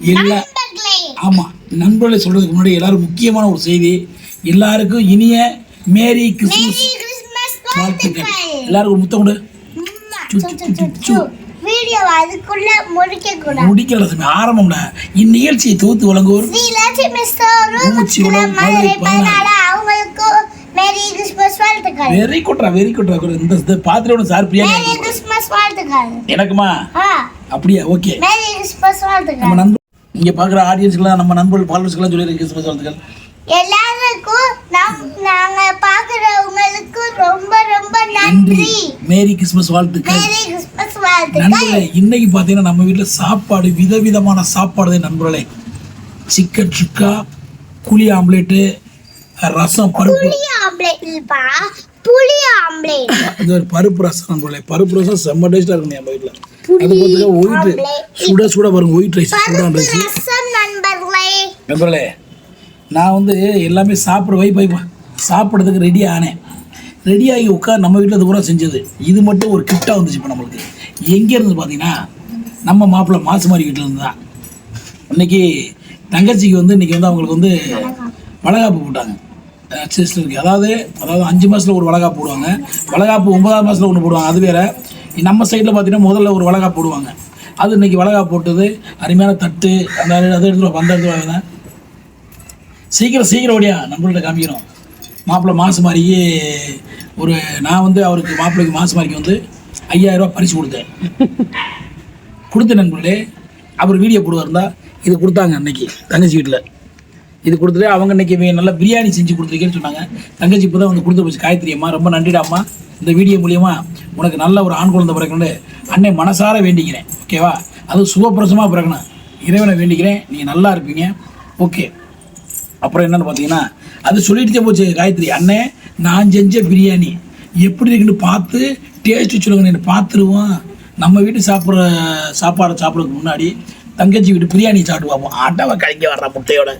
எல்லா நண்பர்களே. ஆமாம் நண்பர்களை சொல்கிறதுக்கு முன்னாடி எல்லாரும் முக்கியமான ஒரு செய்தி. எல்லாருக்கும் இனிய மேரி கிறிஸ்மஸ் வாழ்த்துக்கள். எல்லாருக்கும் முத்தம் கொடு. முடிக்கல சாமி ஆரம்பம்டா இந்நிகழ்ச்சியை தொகுத்து வழங்குவோர் வெரி குட்ரா வெரி குட்ரா இந்த இந்த பாத்திரம் சார் எனக்குமா? அப்படியா? ஓகே. நம்ம நண்பர் இங்கே பார்க்குற ஆடியன்ஸ்க்கெல்லாம் நம்ம நண்பர்கள் ஃபாலோவர்ஸ்க்கெல்லாம் சொல்லியிருக்கேன் கிறிஸ்மஸ் வாழ்த்துக்கள் எல்லாருக்கும் நாங்க பாக்குறவங்களுக்கு ரொம்ப ரொம்ப நன்றி. மேரி கிறிஸ்மஸ் வாழ்த்துக்கள். மேரி கிறிஸ்மஸ் வாழ்த்துக்கள். நண்பர்களே இன்னைக்கு பார்த்தீங்கன்னா நம்ம வீட்டில் சாப்பாடு விதவிதமான சாப்பாடு நண்பர்களே. சிக்கன் சுக்கா புளி ஆம்லேட்டு ரசம் பருப்பு. புளி ஆம்லேட் இது ஒரு பருப்பு ரசம் நண்பர்களே. பருப்பு ரசம் செம்ம டேஸ்ட்டாக இருக்கும் நம்ம வீட்டில் அது பார்த்துக்க ஒயிட் ஆம்லேட். சுட சுட பாருங்க ஒயிட் ரைஸ். சூடான ரைஸ். நண்பர்களே. நான் வந்து எல்லாமே சாப்பிட வை போய் சாப்பிட்றதுக்கு ரெடி ஆனேன். ரெடியாகி உட்கார் நம்ம வீட்டில் அது பூரா செஞ்சது. இது மட்டும் ஒரு கிஃப்டாக வந்துச்சு இப்போ நம்மளுக்கு. எங்கேருந்து பார்த்தீங்கன்னா நம்ம மாப்பிள்ளை மாசுமாரி வீட்டில் இருந்து தான். இன்னைக்கு தங்கச்சிக்கு வந்து இன்னைக்கு வந்து அவங்களுக்கு வந்து வளகாப்பு போட்டாங்க. சிஸ்டருக்கு. அதாவது அதாவது அஞ்சு மாதத்தில் ஒரு வளகாப்பு போடுவாங்க. வளகாப்பு ஒன்பதாம் மாதத்தில் ஒன்று போடுவாங்க. அது வேற. நம்ம சைடில் பார்த்தீங்கன்னா முதல்ல ஒரு வளகா போடுவாங்க. அது இன்னைக்கு வளகா போட்டது அருமையான தட்டு அந்த அதை எடுத்துகிட்டு வா, அந்த எடுத்துட்டு சீக்கிரம் சீக்கிரம் ஓடியா நம்மள்கிட்ட காமிக்கிறோம். மாப்பிள்ளை மாசு மாதிரியே ஒரு நான் வந்து அவருக்கு மாப்பிள்ளைக்கு மாசு மாதிரிக்கு வந்து ஐயாயிரரூபா பரிசு கொடுத்தேன். கொடுத்த நண்பர்களே அவர் வீடியோ போடுவாருந்தா இது கொடுத்தாங்க அன்னைக்கு தங்கச்சி வீட்டில். இது கொடுத்துட்டு அவங்க இன்னைக்கு நல்லா பிரியாணி செஞ்சு கொடுத்துருக்கேன்னு சொன்னாங்க. தங்கச்சி இப்போ தான் வந்து கொடுத்து போச்சு. காயத்ரி அம்மா ரொம்ப நன்றிடாம்மா இந்த வீடியோ மூலியமாக உனக்கு நல்ல ஒரு ஆண் குழந்தை பிறக்கணும்னு அன்னை மனசார வேண்டிக்கிறேன். ஓகேவா அது சுகப்பிரசமாக பிறக்கணும். இறைவனை வேண்டிக்கிறேன். நீங்கள் நல்லா இருப்பீங்க. ஓகே அப்புறம் என்னன்னு பார்த்தீங்கன்னா அது சொல்லிட்டு போச்சு காயத்ரி அண்ணே நான் செஞ்ச பிரியாணி. எப்படி இருக்குன்னு பார்த்து டேஸ்ட்டு சொல்லுங்க நான் பார்த்துருவோம். நம்ம வீட்டு சாப்பிட்ற சாப்பாடை சாப்பிட்றதுக்கு முன்னாடி தங்கச்சி வீட்டு பிரியாணி சாப்பிட்டு பார்ப்போம். ஆட்டவ கலைங்க வர்ற முட்டையோட.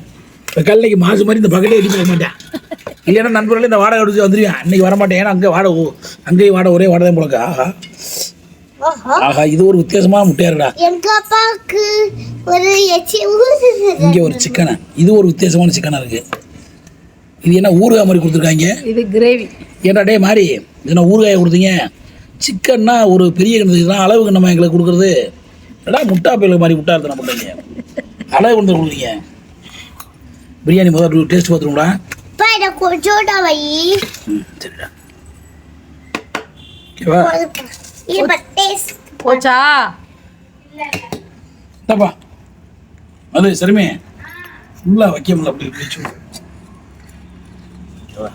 இப்போ கல்லைக்கு மாசு மாதிரி இந்த பக்கெட்டே எடி மாட்டேன். இல்லைன்னா நண்பர்களே இந்த வாடகை அடிச்சு வந்துடுவேன் அன்னைக்கு வர மாட்டேன் ஏன்னா அங்கே வாடகை அங்கேயும் வாடகை ஒரே வாடகை தான் போலக்கா. ஆஹா. ஆஹா. இது ஒரு வித்தியாசமான முட்டையா இருக்குடா எங்க அப்பாவுக்கு ஒரு இங்கே ஒரு சிக்கனை? இது ஒரு வித்தியாசமான சிக்கனாக இருக்கு. இது என்ன ஊறுகாய் மாதிரி கொடுத்துருக்காங்க? இது கிரேவி ஏன்டா டே இது என்ன ஊறுகாயை கொடுத்தீங்க? சிக்கன்னா ஒரு பெரிய கிணத்து இதுதான் அளவுக்கு நம்ம எங்களுக்கு கொடுக்குறது. ஏடா முட்டா பயிலுக்கு மாதிரி முட்டா எடுத்து பண்ணுறீங்க அளவு கொண்டு கொடுக்குறீங்க? பிரியாணி முதல் டேஸ்ட் பார்த்துருங்களா இதை கொஞ்சோட வை. போச்சா? இந்தாப்பா. அது சரிமே ஃபுல்லாக வைக்க முடியல அப்படி ஓகேவா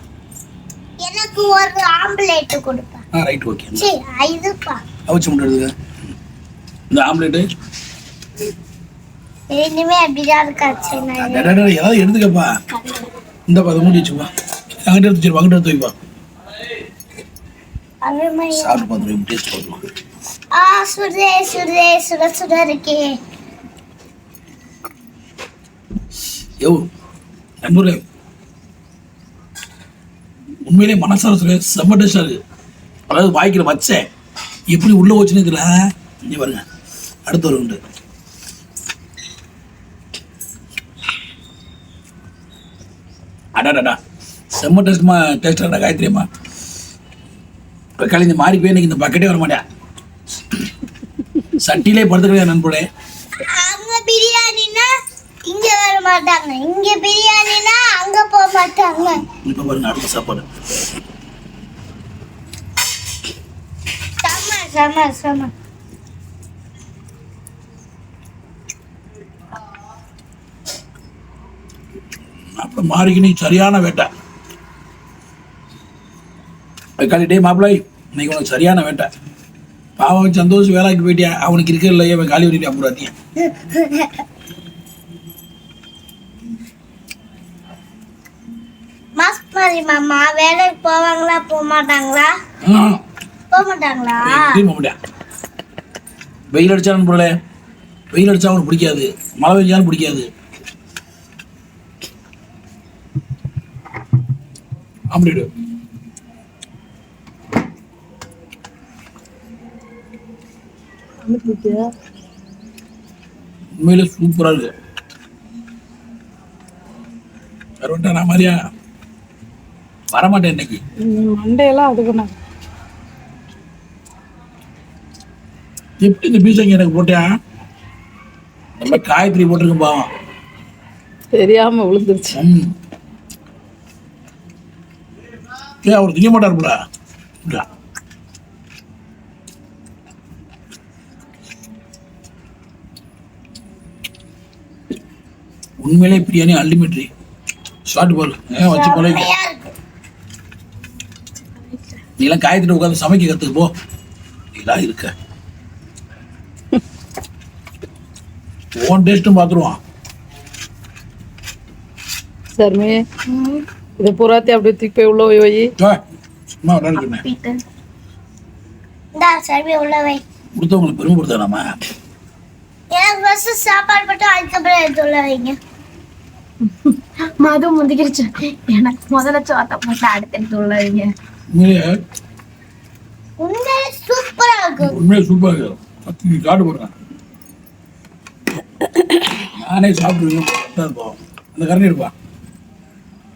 எனக்கு ஒரு ஆம்லேட் கொடுப்பா. ஆ ரைட் ஓகே. சரி இதுப்பா. அவிச்சு முட்டை இந்த ஆம்லேட்டு. இனிமே அப்படிதான் இருக்காச்சு ஏதாவது எடுத்துக்கப்பா இந்த அதை மூடி வச்சுப்பா அங்கிட்ட எடுத்து வச்சிருப்பா அங்கிட்ட எடுத்து வைப்பா சாப்பிட்டு பார்த்துருவோம் டேஸ்ட் பார்த்துருவோம் ஆ சுடே சுடே சுட சுட இருக்கே. யோ நண்பர்களே. உண்மையிலே மனசார சொல்ல செம்ம டேஸ்டாக இருக்கு. அதாவது வாய்க்கிற வச்சேன் எப்படி உள்ளே வச்சுன்னு தெரியல. இங்கே பாருங்க. அடுத்த ஒரு உண்டு அடாடா செம்ம டேஸ்ட்மா டேஸ்டாடா காயத்ரியம்மா கலைஞ்சு மாறி போய் எனக்கு இந்த பக்கெட்டே வர மாட்டேன் சட்டியிலே படுத்துக்கிறேன் நண்பர்களே அங்க பிரியாணினா இங்க வர மாட்டாங்க இங்க பிரியாணினா அங்க போக மாட்டாங்க இப்போ பாருங்க அடுத்த சாப்பாடு. செம செம செம. அப்புறம் மாறிக்கு நீ சரியான வேட்டை. டே மாப்பிள்ளை இன்னைக்கு உனக்கு சரியான வேட்டை. பாவம் சந்தோஷ் வேலைக்கு போயிட்டியா? அவனுக்கு இருக்க இல்லையே அவன் காலி பண்ணிட்டு அப்புறாத்தியா மாமா வேலைக்கு போவாங்களா போக மாட்டாங்களா போக மாட்டாங்களா வெயில் அடிச்சாலும் போல வெயில் அடிச்சா அவனுக்கு பிடிக்காது. மழை பெஞ்சாலும் பிடிக்காது. ஆம்லேடு உண்மையிலே சூப்பராக இருக்கு. வரமாட்டா நான் மாதிரியா? வரமாட்டேன் இன்னைக்கு. மண்டையெல்லாம் அதுக்கு நான் எப்படி இந்த பீஸ் அங்கே எனக்கு போட்டேன் நம்ம காயத்ரி போட்டிருக்கேன் பாவம். தெரியாம விழுந்துருச்சு ம் ஏன் அவர் திங்க மாட்டாருப்படா இல்ல உண்மையிலே பிரியாணி அல்டிமேட்ரி ஷார்ட் பால் ஏன் வச்சு பழகி. நீலாம் காயத்ரி உட்காந்து சமைக்க கற்றுக்கு போ. இதெல்லாம் இருக்க. ஓன் டேஸ்ட்டும் பார்த்துருவான் சரிமே. இதை பூராத்தி அப்படியே தூக்கி போய் உள்ள போய் வை. சும்மா பீட்டு இந்தா சர்வி உள்ள வை. கொடுத்தவங்களை பெருமைப்படுத்த நாம எனக்கு ஃபர்ஸ்ட் சாப்பாடு மட்டும் அதுக்கப்புறம் எடுத்து உள்ள வைங்க. மது முந்திக்கிருச்சு. எனக்கு முதல்ல சோத்த போட்டு அடுத்து உண்மையிலே உண்மையிலே சூப்பரா இருக்கு. உண்மையிலே சூப்பராக இருக்கு. பத்து காட்டு போடுறேன். நானே இருப்போம் அந்த கரண்டி இருப்பா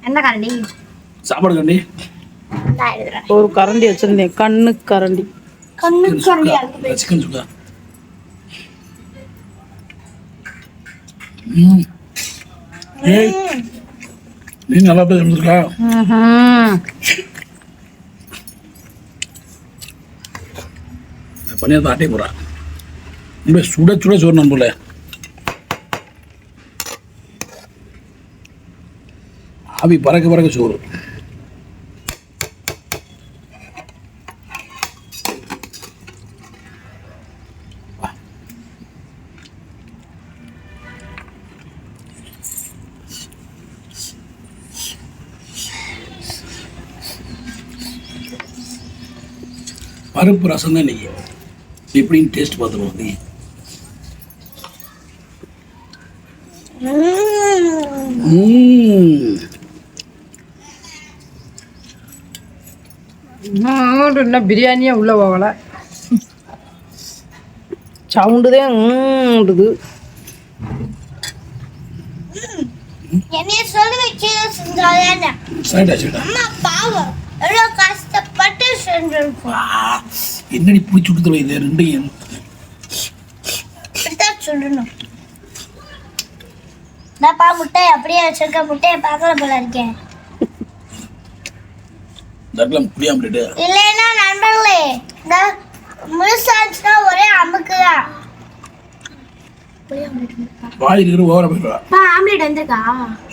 என்ன கரண்டி? சாப்பாடு எழுதுறேன் ஒரு கரண்டி வச்சிருந்தேன். கண்ணு கரண்டி. கண்ணு கரண்டியா சிக்கன் சுக்கா. நீ நல்லா பனியா தான் ஆட்டே போறா. சுட சுட சோறு நான் போல ஆவி பறக்க பறக்க சோறு. பருப்பு ரசம் தான் இன்னைக்கு. எப்படின்னு டேஸ்ட் பார்த்துருவோம் நீங்கள் ம். என்ன பிரியாணியே உள்ள போகல. சவுண்டு தான் ஊண்டுது என்னைய சொல்லி வச்சு அம்மா பாவம். எவ்வளவு கஷ்டப்பட்டு செஞ்சிருக்கோம் என்னடி பிடிச்சி கொடுத்துருவ இது ரெண்டையும். சொல்லணும். நான்ப்பா முட்டை அப்படியே வச்சிருக்க முட்டையை பார்க்கல போல இருக்கேன். தட்டலாம் புரியாமட்டு இல்லைன்னா நண்பர்களே இந்த முழுசாச்சுன்னா ஒரே அமுக்கு தான் வாய் இருக்கிற ஓவரா போயிடுவா ஆம்லேட் வந்திருக்கா?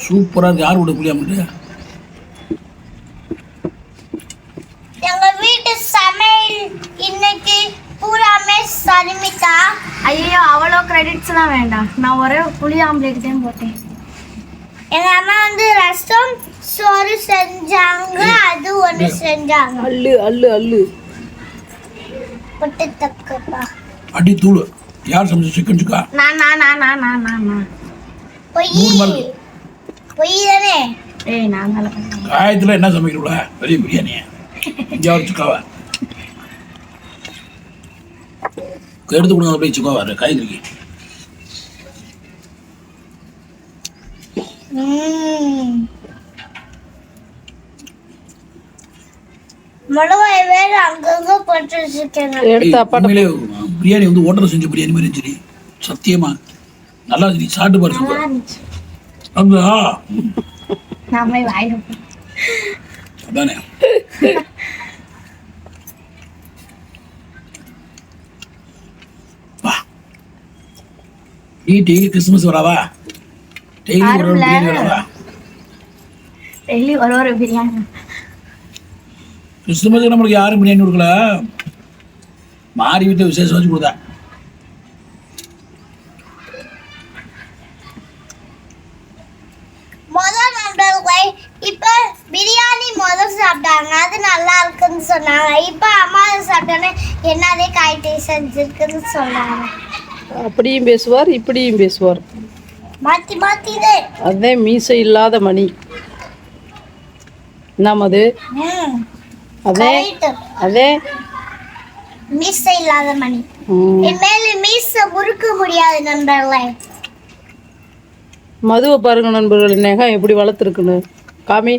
சூப்பரா இருக்கு. யார் கூட புரியாமட்டு எங்க வீட்டு சமையல் இன்னைக்கு பூராமே சரிமிதா. ஐயோ அவ்வளோ கிரெடிட்ஸ் எல்லாம் வேண்டாம். நான் ஒரே புளி ஆம்லேட் தான் போட்டேன். எங்க அம்மா வந்து ரசம் சோறு செஞ்சாங்க அது ஒண்ணு செஞ்சாங்க. அல்லு அல்லு அல்லு புட்டு தக்கப்பா அடி தூள். யார் சமைச்ச சிக்கன் சுக்கா? நான் நான் நான் நான் நான் நான் நான் பொய். பொய் தானே. ஏய் பண்ணேன் காயத்துல என்ன சமைக்கிறோம்ல? பெரிய பிரியாணி ஒரு சுக்காவா? எடுத்து கொடுங்க அப்படியே சுக்காவா? காய்கறிக்கு ம். மிளகாய் வேற அங்கங்க போட்டு வச்சிருக்கேங்க எடுத்து அப்பாட்ட உண்மையிலே பிரியாணி வந்து ஓட்டர் செஞ்ச பிரியாணி மாதிரி இருந்துச்சு சத்தியமா. நல்லா இருந்துச்சு சாப்பிட்டு பாரு நல்லா சூப்பர் இருந்துச்சு அதானே. வா. நீ டெய்லி கிறிஸ்துமஸ் வராதா டெய்லி ஒரு பிரியாணி டெய்லி ஒரு ஒரு பிரியாணி. கிறிஸ்துமஸுக்கு நம்மளுக்கு யாரும் பிரியாணி கொடுக்கல. மாறி வீட்டில் விசேஷம் வச்சு கொடுத்தா. இப்ப பிரியாணி முதல் சாப்பிட்டாங்க. அது நல்லா இருக்குன்னு சொன்னாங்க. இப்ப அம்மா அதை சாப்பிட்டோன்னே என்னதே காய்கறி செஞ்சிருக்குன்னு சொன்னாங்க. அப்படியும் பேசுவார் இப்படியும் பேசுவார். மாத்தி மாத்திதே அதுதான் மீசை இல்லாத மணி. என்னம் அது அதே. மீச இல்லாத மணி. மேல மீச முறுக்க முடியாது நண்பர்களே. மதுவை பாருங்க நண்பர்கள் நெகம் எப்படி வளர்த்துருக்குன்னு. காமி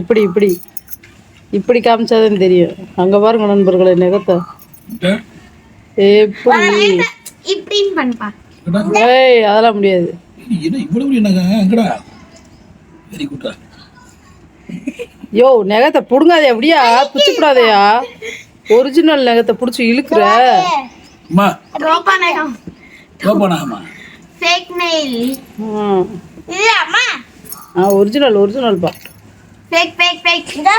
இப்படி இப்படி. இப்படி காமிச்சாதான் தெரியும். அங்கே பாருங்க நண்பர்களே நெகத்தை. எப்படி? ஏய் அதெல்லாம் முடியாது. என்ன இவ்வளவு யோ நெகத்தை பிடுங்காதே அப்படியா பிடிச்சிக்கூடாதேயா ஒரிஜினல் நெகத்தை பிடிச்சி இழுக்கிற. ஆ. ஒரிஜினல் ஒரிஜினல்ப்பா ஃபேக் ஃபேக் ஃபேக் இந்த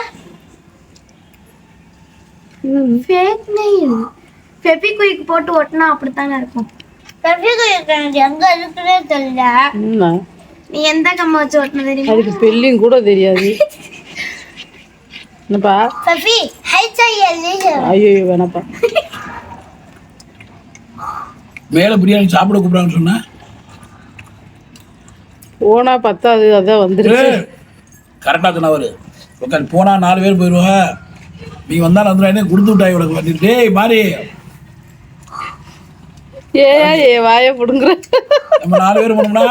ஃபேக் நெயில் ஃபெபிக்விக் போட்டு ஒட்டினா அப்படித்தானே இருக்கும். பெர்ஃபியூம் இருக்கிறது எங்க இருக்குன்னே தெரியல நீ எந்த கம்மை வச்சு ஒட்டின தெரியுமா? அதுக்கு ஸ்பெல்லிங் கூட தெரியாது. என்னப்பா? பெர்ஃபி ஹெச்ஐஎல் ஐயோ வேணாப்பா. மேலே பிரியாணி சாப்பிட கூப்பிடான்னு சொன்னேன் போனா பத்தாது அதான் வந்துருச்சு. கரெக்டாக தானே அவரு. உட்காந்து போனால் நாலு பேர் போயிடுவா நீ வந்தாலும் வந்துடும் கொடுத்து விட்டாய் உனக்கு வந்து டேய் மாறி ஏ ஏ வாய பிடுங்குற. நம்ம நாலு பேர் போனோம்னா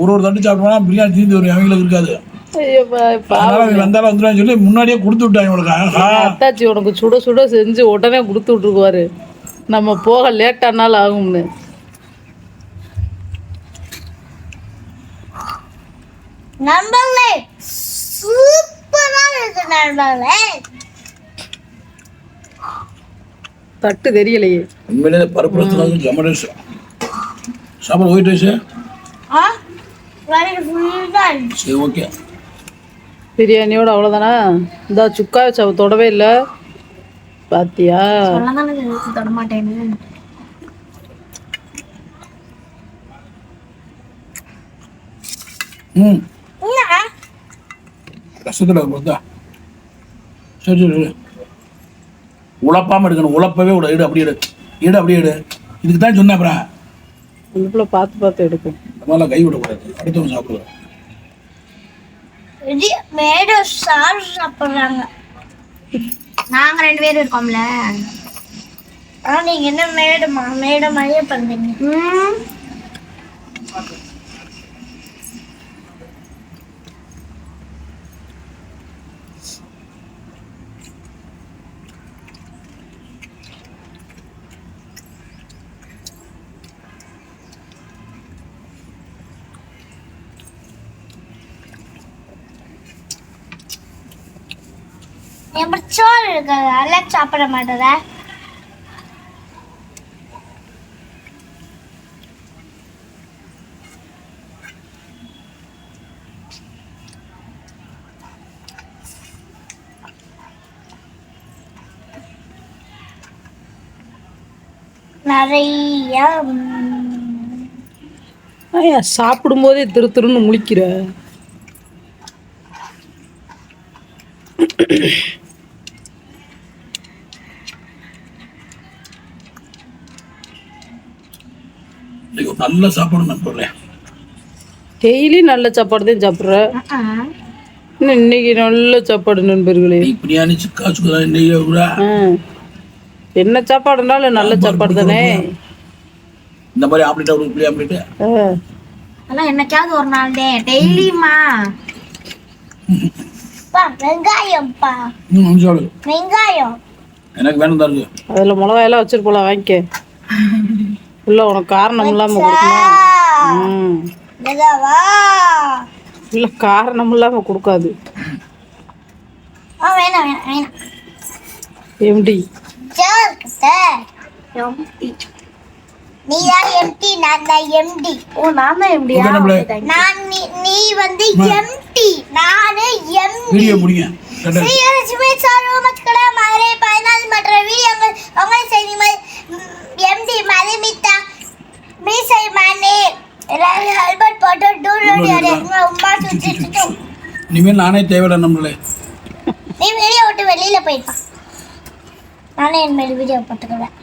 ஒரு ஒரு தட்டு சாப்பிட்டோம்னா பிரியாணி தீர்ந்து வரும் அவங்களுக்கு இருக்காது. வந்தாலும் வந்துடும் சொல்லி முன்னாடியே கொடுத்து விட்டாங்க உனக்கு ஆஹா அத்தாச்சி உனக்கு சுட சுட செஞ்சு உடனே கொடுத்து விட்ருக்குவாரு நம்ம போக ஆகும்னு. நண்பர்களே சூப்பரா இருக்கு நண்பர்களே. தட்டு தெரியலையே. உண்மையிலே பருப்பு ரசம் ஜம்ம ரைஸ் சாப்பிட ஒயிட் ரைஸு சரி ஓகே பிரியாணியோட அவ்வளோதானா இந்த சுக்கா வச்சு அவ தொடவே இல்லை. பாத்தியா? சொல்லதானே தெரிஞ்சு தொட மாட்டேன்னு. ம். என்ன ரசத்தில் சரி சரி உழப்பாமல் எடுக்கணும். உழப்பவே விட இடு அப்படியே எடு இடு அப்படியே எடு இதுக்கு தான் சொன்னேன் அப்புறம். பார்த்து பார்த்து எடுக்கும். மாதிரிலாம் கை விடக்கூடாது. அடுத்தவங்க சாப்பிடுவேன் இது மேட சாறு சாப்பிடுறாங்க. நாங்க ரெண்டு பேரும் இருக்கோம்ல. ஆனா நீங்க என்ன மேடமா? மேட மாதிரியே பண்ணுறீங்க. எப்படி சோறு இருக்கிறதால சாப்பிட மாட்டேற. நிறைய சாப்பிடும்போதே திரு திருன்னு முழிக்கிற இன்னைக்கு ஒரு நல்ல சாப்பாடு நான் போடுறேன். டெய்லி நல்ல சாப்பாடு தான் சாப்பிட்ற. இன்னும் இன்னைக்கு நல்ல சாப்பாடு நண்பர்களே. நீ பிரியாணி சுக்கா சுக்கா விடா ஆ. என்ன சாப்பாடுனாலும் நல்ல சாப்பாடு தானே. இந்த மாதிரி ஆம்லேட் அவருக்கு பிள்ளை ஆம்லேட்டு. ஆ. அதெல்லாம் என்னைக்காவது ஒரு நாள் டே டெய்லியுமா பா வெங்காயம்ப்பா ம் அஞ்சு வெங்காயம். எனக்கு வேணும் இருக்கு அதில் மிளகாயெல்லாம் வச்சிருப்போல வாங்கிக்க. இல்லை உனக்கு காரணம் இல்லாமல் கொடுக்குமா ம். நிலாவா இல்லை காரணம் இல்லாமல் கொடுக்காது. ஆ வேணாம் வேணாம் வேணாம். எம்டி சேர்க்கிட்ட நீ தான் எம்டி நான் தான் எம்டி ஓ நான் தான் நம்மளே நான் நீ நீ வந்து எம்டி நானு எம்டி வீடியோ முடிங்க? ஸ்ரீலட்சுமி சார்வமத்கட மதுரை பதினாலு மற்ற வீடியோங்கள் உங்கள் செய்தி எம்டி மதுமிதா மீசை மணி ஹெல்மெட் போட்டு டூர் உமா சுற்றிட்டு இனிமேல் நானே தேவையில்லை நம்மளே. நீ வீடியோ விட்டு வெளியில போயிட்டான் நானே என் மேல் வீடியோ போட்டுக்குவேன்